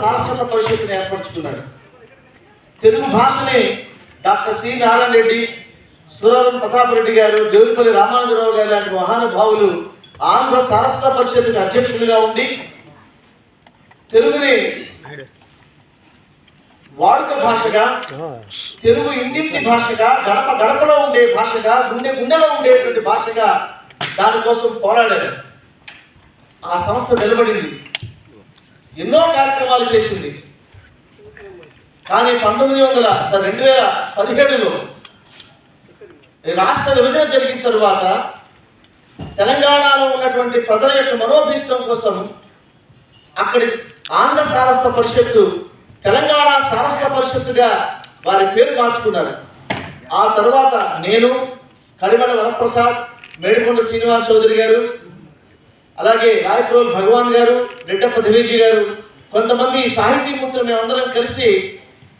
సారస్వత పరిషత్తుని ఏర్పరచుకున్నాడు. తెలుగు భాషని doctor C Narayana Reddy Suravaram Pratap Reddy garu Devulapalli Ramanuja Rao గారు లాంటి మహానుభావులు ఆంధ్ర శాస్త్ర పరిషత్తుకి అధ్యక్షులుగా ఉండి తెలుగుని వాడుక భాషగా తెలుగు ఇంటింటి భాషగా గడప గడపలో ఉండే భాషగా గుండె గుండెలో ఉండేటువంటి భాషగా దానికోసం పోరాడారు. ఆ సంస్థ నిలబడింది. ఎన్నో కార్యక్రమాలు చేసింది. కానీ పంతొమ్మిది వందల రెండు వేల పదిహేడులో రాష్ట్ర విభజన జరిగిన తరువాత తెలంగాణలో ఉన్నటువంటి ప్రజల యొక్క మనోభీష్టం కోసం అక్కడి ఆంధ్ర సారస్వ పరిషత్తు తెలంగాణ సారస్వ పరిషత్తుగా వారి పేరు మార్చుకున్నారు. ఆ తర్వాత నేను కడిమల వరప్రసాద్ మేడికొండ శ్రీనివాస్ చౌదరి గారు అలాగే రాయత్రోల్ భగవాన్ గారు రెడ్డప్ప దివేజీ గారు కొంతమంది సాహితీమూర్తులు మేమందరం కలిసి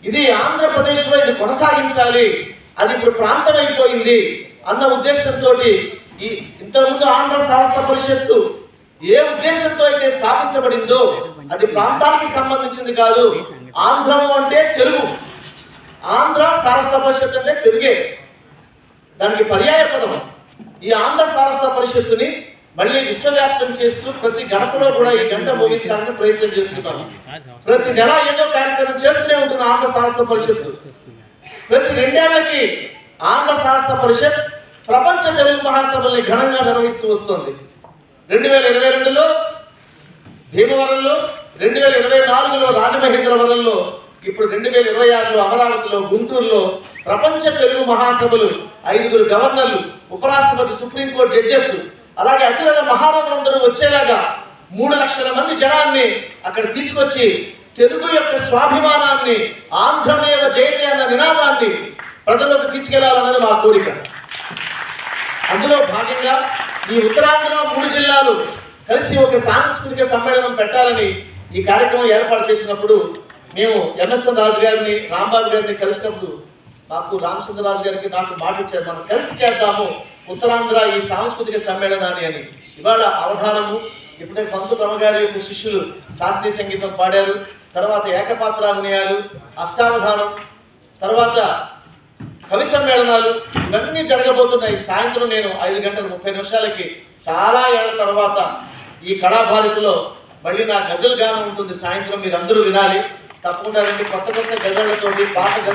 ఇది ఆంధ్రప్రదేశ్లో ఇది కొనసాగించాలి అది ఇప్పుడు ప్రాంతం అయిపోయింది అన్న ఉద్దేశంతో ఈ ఇంతకుముందు ఆంధ్ర సాహిత్య పరిషత్తు ఏ ఉద్దేశంతో అయితే స్థాపించబడిందో అది ప్రాంతానికి సంబంధించింది కాదు ఆంధ్రము అంటే తెలుగు. ఆంధ్ర సారస్వ పరిషత్ అంటే తెలుగే. దానికి పర్యాయ పదం ఈ ఆంధ్ర సారస్వ పరిషత్తుని మళ్ళీ విశ్వవ్యాప్తం చేస్తూ ప్రతి గడపలో కూడా ఈ గంట మోగించాలని ప్రయత్నం చేస్తున్నాం. ప్రతి నెల ఏదో కార్యక్రమం చేస్తూనే ఉంటుంది ఆంధ్ర సారస్వత పరిషత్ ప్రతి రెండేళ్ళకి ఆంధ్ర సారస్వత పరిషత్ ప్రపంచ తెలుగు మహాసభల్ని ఘనంగా నిర్వహిస్తూ వస్తుంది. రెండు వేల ఇరవై రెండులో భీమవరంలో రెండు వేల ఇరవై నాలుగులో రాజమహేంద్రవరంలో ఇప్పుడు రెండు వేల ఇరవై ఆరులో అమరావతిలో గుంటూరులో ప్రపంచ తెలుగు మహాసభలు ఐదుగురు గవర్నర్లు ఉపరాష్ట్రపతి సుప్రీంకోర్టు జడ్జెస్ అలాగే అతిరథ మహారాజులందరూ వచ్చేలాగా మూడు లక్షల మంది జనాన్ని అక్కడ తీసుకొచ్చి తెలుగు యొక్క స్వాభిమానాన్ని ఆంధ్రమేవ జయతే అన్న నినాదాన్ని ప్రజలకు తీసుకెళ్ళాలన్నది మా కోరిక. అందులో భాగంగా ఈ ఉత్తరాంధ్ర మూడు జిల్లాలు కలిసి ఒక సాంస్కృతిక సమ్మేళనం పెట్టాలని ఈ కార్యక్రమం ఏర్పాటు చేసినప్పుడు మేము ఎంఎస్ఎన్ రాజు గారిని రాంబాబు గారిని కలిసినప్పుడు మాకు రామచంద్రరాజు గారికి నాకు మాట ఇచ్చారు మనం కలిసి చేద్దాము ఉత్తరాంధ్ర ఈ సాంస్కృతిక సమ్మేళనాన్ని అని. ఇవాళ అవధానము ఇప్పుడే పంతు రమగారి యొక్క శిష్యులు శాస్త్రీయ సంగీతం పాడారు తర్వాత ఏకపాత్రాభినయాలు అష్టావధానం తర్వాత కవి సమ్మేళనాలు ఇవన్నీ జరగబోతున్నాయి. సాయంత్రం నేను ఐదు గంటల ముప్పై నిమిషాలకి చాలా ఏళ్ళ తర్వాత ఈ కళాభారతిలో మళ్ళీ నా గజల్ గానం ఉంటుంది. సాయంత్రం మీరు అందరూ వినాలి. తప్పకుండా రండి. కొత్త కొత్త గజలతోటి పాత గజ